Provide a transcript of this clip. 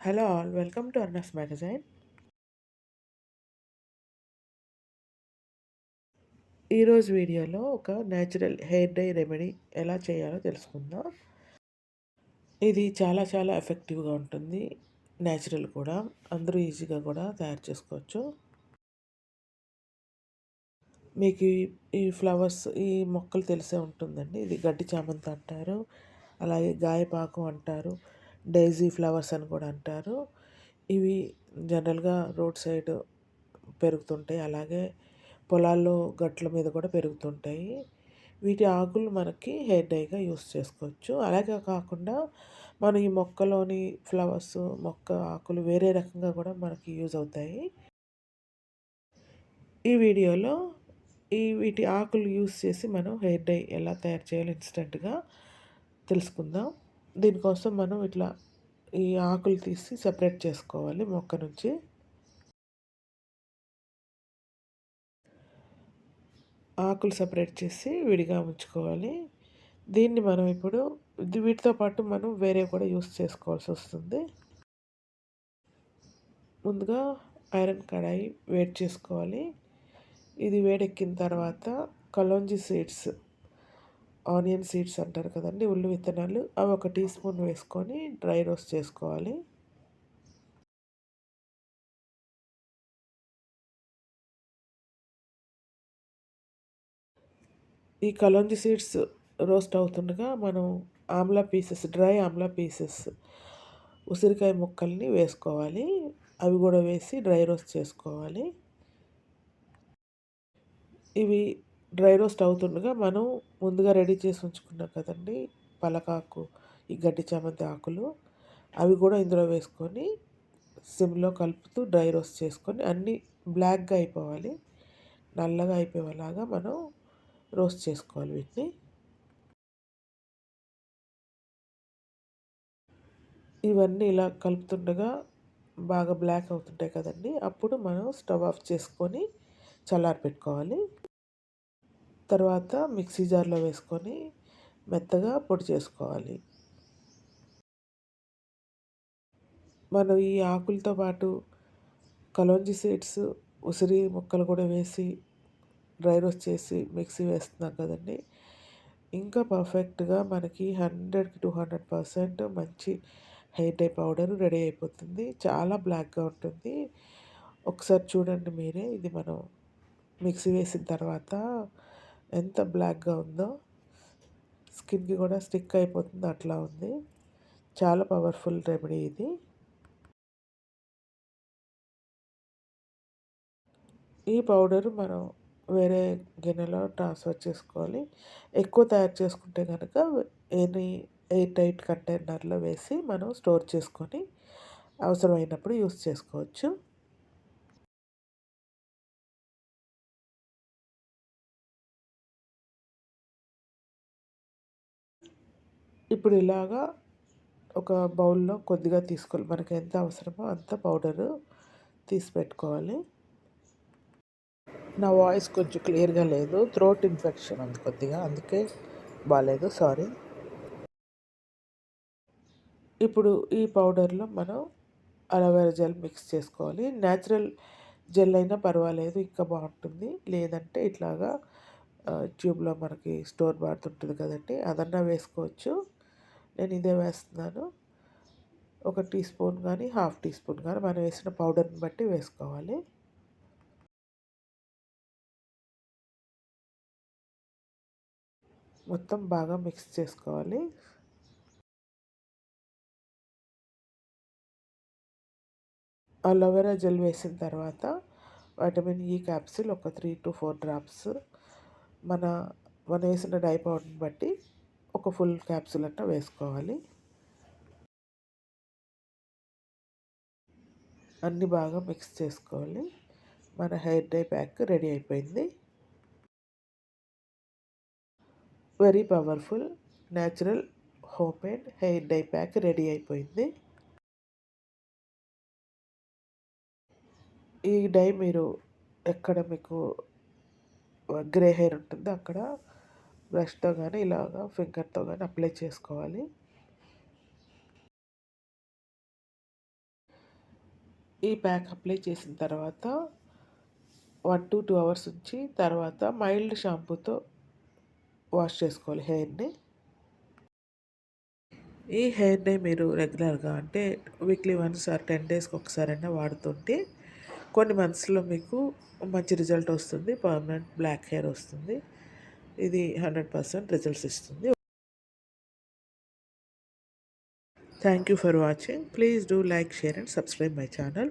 Hello all welcome to అర్నస్ magazine ఈరోజు వీడియోలో ఒక న్యాచురల్ హెయిర్ డై రెమెడీ ఎలా చేయాలో తెలుసుకుందాం. ఇది చాలా చాలా ఎఫెక్టివ్గా ఉంటుంది. న్యాచురల్ కూడా అందరూ ఈజీగా కూడా తయారు చేసుకోవచ్చు. మీకు ఈ ఫ్లవర్స్ ఈ మొక్కలు తెలిసే ఉంటుందండి. ఇది గడ్డి చామంతి అంటారు అలాగే గాయపాకు అంటారు. డైజీ ఫ్లవర్స్ అని కూడా అంటారు. ఇవి జనరల్గా రోడ్ సైడ్ పెరుగుతుంటాయి. అలాగే పొలాల్లో గట్ల మీద కూడా పెరుగుతుంటాయి. వీటి ఆకులు మనకి హెయిర్ డైగా యూస్ చేసుకోవచ్చు. అలాగే కాకుండా మనం ఈ మొక్కలోని ఫ్లవర్స్ మొక్క ఆకులు వేరే రకంగా కూడా మనకి యూజ్ అవుతాయి. ఈ వీడియోలో ఈ వీటి ఆకులు యూస్ చేసి మనం హెయిర్ డై ఎలా తయారు చేయాలి ఇన్స్టెంట్గా తెలుసుకుందాం. దీనికోసం మనం ఇట్లా ఈ ఆకులు తీసి సపరేట్ చేసుకోవాలి మొక్క నుంచి. ఆకులు సపరేట్ చేసి విడిగా ఉంచుకోవాలి. దీన్ని మనం ఇప్పుడు వీటితో పాటు మనం వేరే కూడా యూస్ చేసుకోవాల్సి వస్తుంది. ముందుగా ఐరన్ కడాయి వేడి చేసుకోవాలి. ఇది వేడెక్కిన తర్వాత కలోంజీ సీడ్స్ ఆనియన్ సీడ్స్ అంటారు కదండి ఉల్లి విత్తనాలు అవి ఒక టీ స్పూన్ వేసుకొని డ్రై రోస్ట్ చేసుకోవాలి. ఈ కలోంజి సీడ్స్ రోస్ట్ అవుతుండగా మనం amla pieces dry amla pieces ఉసిరికాయ ముక్కల్ని వేసుకోవాలి. అవి కూడా వేసి డ్రై రోస్ట్ చేసుకోవాలి. ఇవి డ్రై రోస్ట్ అవుతుండగా మనం ముందుగా రెడీ చేసి ఉంచుకున్నాం కదండి పలకాకు ఈ గడ్డి చామంతి ఆకులు అవి కూడా ఇందులో వేసుకొని సిమ్లో కలుపుతూ డ్రై రోస్ట్ చేసుకొని అన్నీ బ్లాక్గా అయిపోవాలి. నల్లగా అయిపోయేలాగా మనం రోస్ట్ చేసుకోవాలి వీటిని. ఇవన్నీ ఇలా కలుపుతుండగా బాగా బ్లాక్ అవుతుంటాయి కదండి అప్పుడు మనం స్టవ్ ఆఫ్ చేసుకొని చల్లారి పెట్టుకోవాలి తర్వాత మిక్సీ జార్లో వేసుకొని మెత్తగా పొడి చేసుకోవాలి. మనం ఈ ఆకులతో పాటు కలోంజి సీడ్స్ ఉసిరి ముక్కలు కూడా వేసి డ్రై రోస్ట్ చేసి మిక్సీ వేస్తున్నాం కదండి. ఇంకా పర్ఫెక్ట్గా మనకి హండ్రెడ్కి టూ హండ్రెడ్ పర్సెంట్ మంచి హెయిర్ డై పౌడర్ రెడీ అయిపోతుంది. చాలా బ్లాక్గా ఉంటుంది. ఒకసారి చూడండి మీరే. ఇది మనం మిక్సీ వేసిన తర్వాత ఎంత బ్లాక్గా ఉందో స్కిన్కి కూడా స్టిక్ అయిపోతుంది అట్లా ఉంది. చాలా పవర్ఫుల్ రెమెడీ ఇది. ఈ పౌడర్ మనం వేరే గిన్నెలో ట్రాన్స్ఫర్ చేసుకోవాలి. ఎక్కువ తయారు చేసుకుంటే కనుక ఎనీ ఎయిర్ టైట్ కంటైనర్లో వేసి మనం స్టోర్ చేసుకొని అవసరమైనప్పుడు యూస్ చేసుకోవచ్చు. ఇప్పుడు ఇలాగా ఒక బౌల్లో కొద్దిగా తీసుకోవాలి. మనకి ఎంత అవసరమో అంత పౌడరు తీసి పెట్టుకోవాలి. నా వాయిస్ కొంచెం క్లియర్గా లేదు. థ్రోట్ ఇన్ఫెక్షన్ ఉంది కొద్దిగా అందుకే బాగాలేదు సారీ. ఇప్పుడు ఈ పౌడర్లో మనం అలోవెరా జెల్ మిక్స్ చేసుకోవాలి. న్యాచురల్ జెల్ అయినా పర్వాలేదు ఇంకా బాగుంటుంది. లేదంటే ఇట్లాగా ట్యూబ్లో మనకి స్టోర్ బాడుతుంటుంది కదండి అదన్నా వేసుకోవచ్చు. నేను ఇదే వేస్తున్నాను. ఒక టీ స్పూన్ కానీ హాఫ్ టీ స్పూన్ కానీ మనం వేసిన పౌడర్ని బట్టి వేసుకోవాలి. మొత్తం బాగా మిక్స్ చేసుకోవాలి. అలోవెరా జెల్ వేసిన తర్వాత వైటమిన్ ఈ క్యాప్సిల్ ఒక త్రీ టు ఫోర్ డ్రాప్స్ మన మనం వేసిన డై పౌడర్ని బట్టి ఒక ఫుల్ క్యాప్సూల్ అట్ట వేసుకోవాలి. అన్నీ బాగా మిక్స్ చేసుకోవాలి. మన హెయిర్ డై ప్యాక్ రెడీ అయిపోయింది. Very powerful natural home made hair dye pack ready అయిపోయింది. ఈ డై మీరు ఎక్కడ మీకు గ్రే హెయిర్ ఉంటుందో అక్కడ బ్రష్తో కానీ ఇలాగా ఫింగర్తో కానీ అప్లై చేసుకోవాలి. ఈ ప్యాక్ అప్లై చేసిన తర్వాత వన్ టు టూ అవర్స్ ఉంచి తర్వాత మైల్డ్ షాంపూతో వాష్ చేసుకోవాలి హెయిర్ని. ఈ హెయిర్ని మీరు రెగ్యులర్గా అంటే వీక్లీ వన్స్ ఆర్ టెన్ డేస్కి ఒకసారైనా వాడుతుంటే కొన్ని మంత్స్లో మీకు మంచి రిజల్ట్ వస్తుంది. పర్మనెంట్ బ్లాక్ హెయిర్ వస్తుంది. ఇది హండ్రెడ్ పర్సెంట్ రిజల్ట్స్ ఇస్తుంది. Thank you for watching please do like share and subscribe my channel